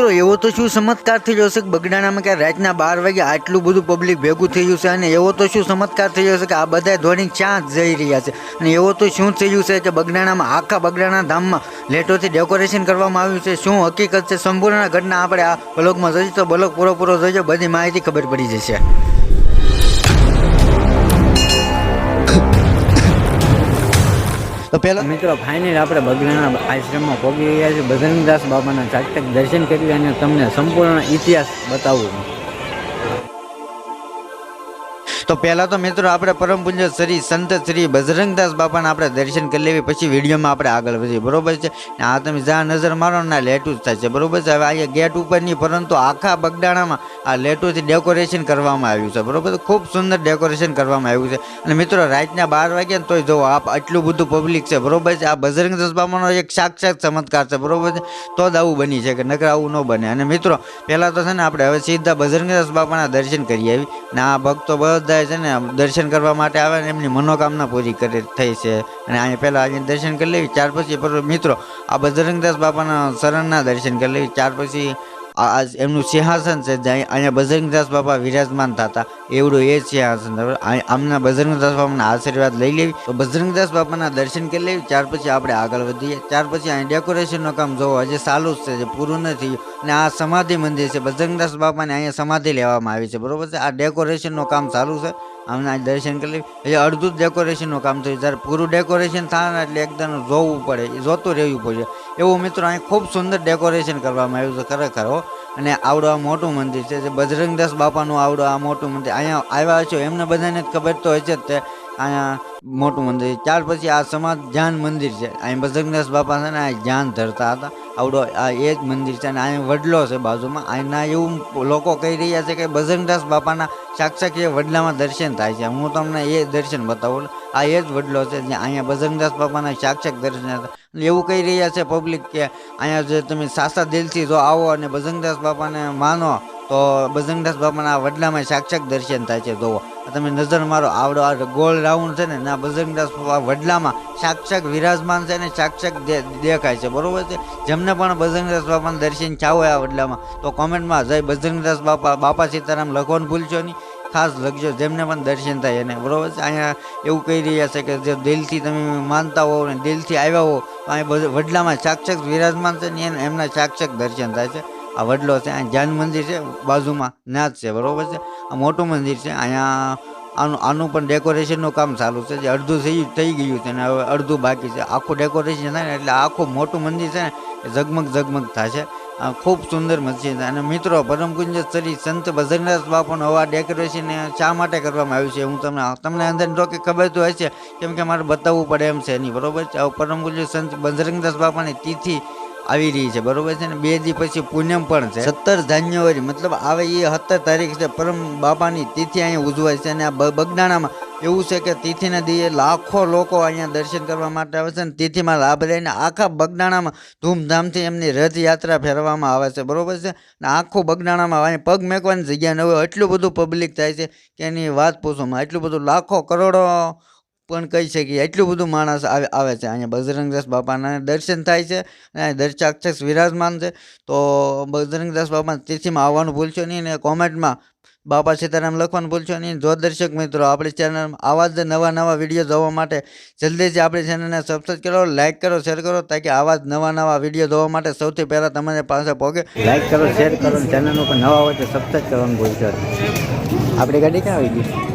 મિત્રો, એવો તો શું ચમત્કાર થઈ જશે કે બગડાણામાં કે રાતના બાર વાગે આટલું બધું પબ્લિક ભેગું થઈ ગયું છે અને એવો તો શું ચમત્કાર થઈ જશે કે આ બધા ધોની ક્યાં જઈ રહ્યા છે. અને એવો તો શું થયું છે કે બગડાણામાં, આખા બગડાણા ધામમાં લેટોથી ડેકોરેશન કરવામાં આવ્યું છે. શું હકીકત છે? સંપૂર્ણ ઘટના આપણે આ બ્લોગમાં જોઈશું તો બ્લોગ પૂરો પૂરો જોઈજો બધી માહિતી ખબર પડી જશે. તો પહેલા? મિત્રો, ફાઇનલ આપણે બગલાના આશ્રમમાં પહોંચી ગયા છે બજરંગદાસ બાબાના જાતક દર્શન કરી અને તમને સંપૂર્ણ ઇતિહાસ બતાવું. તો પહેલાં તો મિત્રો આપણે પરમ પૂજ્ય શ્રી સંત શ્રી બજરંગદાસ બાપાને આપણે દર્શન કરી લેવી, પછી વિડીયોમાં આપણે આગળ વધીએ. બરોબર છે? આ તમે જ્યાં નજર મારો ને લેટું જ થાય છે. બરોબર છે? હવે અહીંયા ગેટ ઉપર નહીં, પરંતુ આખા બગડાણામાં આ લેટુથી ડેકોરેશન કરવામાં આવ્યું છે. બરોબર ખૂબ સુંદર ડેકોરેશન કરવામાં આવ્યું છે. અને મિત્રો, રાતના બાર વાગ્યા તોય જો આપ આટલું બધું પબ્લિક છે, બરોબર છે? આ બજરંગદાસ બાપાનો એક સાક્ષાત ચમત્કાર છે, બરોબર છે? તો જ આવું બની છે કે નકર આવું ન બને. અને મિત્રો, પહેલાં તો છે ને, આપણે હવે સીધા બજરંગદાસ બાપાના દર્શન કરી આવી. ને આ ભક્તો બધા છે ને દર્શન કરવા માટે આવે ને, એમની મનોકામના પૂરી કરી, થઈ છે. અને અહીંયા પહેલાં અહીંયા દર્શન કરી લેવી ત્યાર પછી મિત્રો, આ બજરંગદાસ બાપાના શરણના દર્શન કરી લેવી ત્યાર પછી આ એમનું સિંહાસન છે જ્યાં અહીંયા બજરંગદાસ બાપા વિરાજમાન થતા. એવડું એ સિંહાસન આમના બજરંગદાસ બાપાના આશીર્વાદ લઈ લેવી. તો બજરંગદાસ બાપાના દર્શન કરી લેવી, ત્યાર પછી આપણે આગળ વધીએ. ત્યાર પછી અહીં ડેકોરેશનનું કામ જોવો. હજી ચાલુ જ છે જે પૂરું નથી અને આ સમાધિ મંદિર છે, બજરંગદાસ બાપાને અહીંયા સમાધિ લેવામાં આવી છે, બરોબર છે? આ ડેકોરેશનનું કામ ચાલુ છે. અમને આ દર્શન કરી એટલે અડધું જ ડેકોરેશનનું કામ થયું. જ્યારે પૂરું ડેકોરેશન થાય ને એટલે એકદમ જોવું પડે. જોતું રહેવું પડે. એવું મિત્રો અહીં ખૂબ સુંદર ડેકોરેશન કરવામાં આવ્યું છે ખરેખર, હો. અને આવડું આ મોટું મંદિર છે. જે બજરંગદાસ બાપાનું આવડું આ મોટું મંદિર. અહીંયા આવ્યા છો એમને બધાને જ ખબર તો હોય છે જ તે. અહીંયા મોટું મંદિર ત્યાર પછી આ સમાજ જ્ઞાન મંદિર છે. અહીં બજરંગદાસ બાપા છે ને આ જ્ઞાન ધરતા હતા. આવડો આ એ જ મંદિર છે અને અહીંયા વડલો છે બાજુમાં. અહીંના એવું લોકો કહી રહ્યા છે કે બજરંગદાસ બાપાના સાક્ષાત એ વડલામાં દર્શન થાય છે. હું તમને એ દર્શન બતાવું. આ એ જ વડલો છે જ્યાં અહીંયા બજરંગદાસ બાપાના સાક્ષાત દર્શન. એટલે એવું કહી રહ્યા છે પબ્લિક કે અહીંયા જે તમે સાસા દિલથી જો આવો અને બજરંગદાસ બાપાને માનો, તો બજરંગદાસ બાપાના વડલામાં સાક્ષાત દર્શન થાય છે. જોવો તમે નજર મારો, આવડો આ ગોળ રાઉન્ડ છે ને, ના બજરંગદાસ વડલામાં સાક્ષક વિરાજમાન છે ને સાક્ષક દેખાય છે, બરોબર છે? જેમને પણ બજરંગદાસ બાપાને દર્શન ચાવ આ વડલામાં, તો કોમેન્ટમાં જય બજરંગદાસ બાપા બાપા સીતારામ લખવાનું ભૂલશો નહીં, ખાસ લખજો, જેમને પણ દર્શન થાય એને, બરોબર છે? અહીંયા એવું કહી રહ્યા છે કે જે દિલથી તમે માનતા હો ને, દિલથી આવ્યા હો તો અહીંયા વડલામાં સાક્ષક વિરાજમાન છે ને એમના સાક્ષક દર્શન થાય છે. આ વડલો છે અહીંયા જૈન મંદિર છે, બાજુમાં નાચ છે, બરોબર છે? આ મોટું મંદિર છે, અહીંયા આનું આનું પણ ડેકોરેશનનું કામ ચાલુ છે, જે અડધું થઈ થઈ ગયું છે ને હવે અડધું બાકી છે. આખું ડેકોરેશન થાય ને એટલે આખું મોટું મંદિર છે ને, એ ઝગમગ ઝગમગ થશે આ ખૂબ સુંદર મસ્જિદ અને મિત્રો પરમકુંજ શ્રી સંત બજરંગદાસ બાપાનું હવા ડેકોરેશન શા માટે કરવામાં આવ્યું છે, હું તમને તમને અંદર જો કે ખબર તો હશે, કેમ કે મારે બતાવવું પડે એમ છે નહીં, બરોબર છે? હવે પરમ સંત બજરંગદાસ બાપાની તિથિ આવી રહી છે, બરોબર છે ને? બે દી પછી પૂનમ પણ છે. સત્તર જાન્યુઆરી, મતલબ આવે એ સત્તર તારીખ છે, પરમ બાપાની તિથિ અહીંયા ઉજવાય છે અને આ બગદાણામાં એવું છે કે તિથિના દિવસે લાખો લોકો અહીંયા દર્શન કરવા માટે આવે છે અને તિથિમાં લાભ લઈને આખા બગદાણામાં ધૂમધામથી એમની રથયાત્રા ફેરવામાં આવે છે, બરોબર છે? અને આખું બગદાણામાં અહીંયા પગ મેકવાની જગ્યા ન હોય, એટલું બધું પબ્લિક થાય છે કે એની વાત પૂછવામાં એટલું બધું લાખો કરોડો પણ કહી શકીએ. એટલું બધું માણસ આવે આવે છે. અહીંયા બજરંગદાસ બાપાના દર્શન થાય છે અને દર્શાક્ષસ વિરાજમાન છે. તો બજરંગદાસ બાપા તિથિમાં આવવાનું ભૂલશો નહીં અને કોમેન્ટમાં બાપા સીતારામ લખવાનું ભૂલશો નહીં. જો દર્શક મિત્રો, આપણી ચેનલ આવા જ નવા નવા વીડિયો જોવા માટે જલ્દીથી આપણી ચેનલને સબસ્ક્રાઈબ કરો લાઇક કરો શેર કરો તાકી આવા જ નવા નવા વીડિયો જોવા માટે સૌથી પહેલાં તમારી પાસે પહોંચે લાઇક કરો શેર કરો ચેનલ ઉપર નવા હોય તો સબસ્ક્રાઈબ કરવાનું ભૂલશો આપણી ગાડી ક્યાં આવી ગઈ?